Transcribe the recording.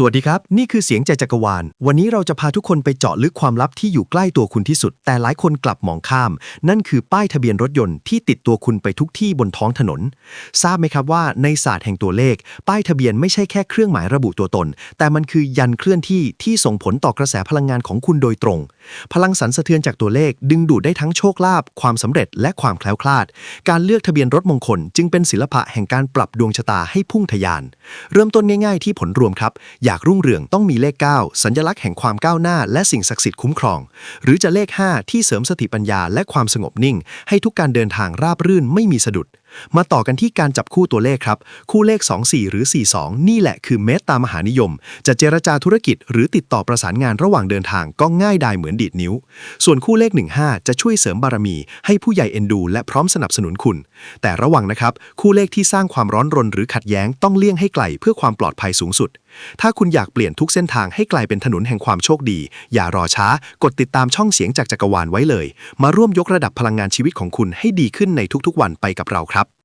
สวัสดีครับ นี่คือเสียงใจจักรวาล วันนี้เราจะพาทุกคนไปเจาะลึกความลับที่อยู่ใกล้ตัวคุณที่สุด แต่หลายคนกลับมองข้าม นั่นคือป้ายทะเบียนรถยนต์ที่ติดตัวคุณไปทุกที่บนท้องถนน ทราบไหมครับว่าในศาสตร์แห่งตัวเลข ป้ายทะเบียนไม่ใช่แค่เครื่องหมายระบุตัวตน แต่มันคือยันเคลื่อนที่ที่ส่งผลต่อกระแสพลังงานของคุณโดยตรง พลังสั่นสะเทือนจากตัวเลข ดึงดูดได้ทั้งโชคลาภความสำเร็จและความแคล้วคลาด การเลือกทะเบียนรถมงคล จึงเป็นศิลปะแห่งการปรับดวงชะตาให้พุ่งทะยาน เริ่มต้นง่าย ๆ ที่ผลรวมครับอยากรุ่งเรืองต้องมีเลข 9 สัญลักษณ์แห่งความก้าวหน้า และสิ่งศักดิ์สิทธิ์คุ้มครอง หรือจะเลข 5 ที่เสริมสติปัญญาและความสงบนิ่ง ให้ทุกการเดินทางราบรื่นไม่มีสะดุด มาต่อกันที่การจับคู่ตัวเลขครับ คู่เลข 24 หรือ 42 นี่แหละคือเมตตามหานิยม จะเจรจาธุรกิจหรือติดต่อประสานงานระหว่างเดินทางก็ง่ายดายเหมือนดีดนิ้ว ส่วนคู่เลข 15 จะช่วยเสริมบารมี ให้ผู้ใหญ่เอ็นดู และพร้อมสนับสนุนคุณ แต่ระวังนะครับ คู่เลขที่สร้างความร้อนรนหรือขัดแย้งต้องเลี่ยงให้ไกลเพื่อความปลอดภัยสูงสุด ถ้าคุณอยากเปลี่ยนทุกเส้นทางให้กลายเป็นถนนแห่งความโชคดี อย่ารอช้ากดติดตามช่องเสียงจากจักรวาลไว้เลย มาร่วมยกระดับพลังงานชีวิตของคุณให้ดีขึ้นในทุกๆ วันไปกับเราครับ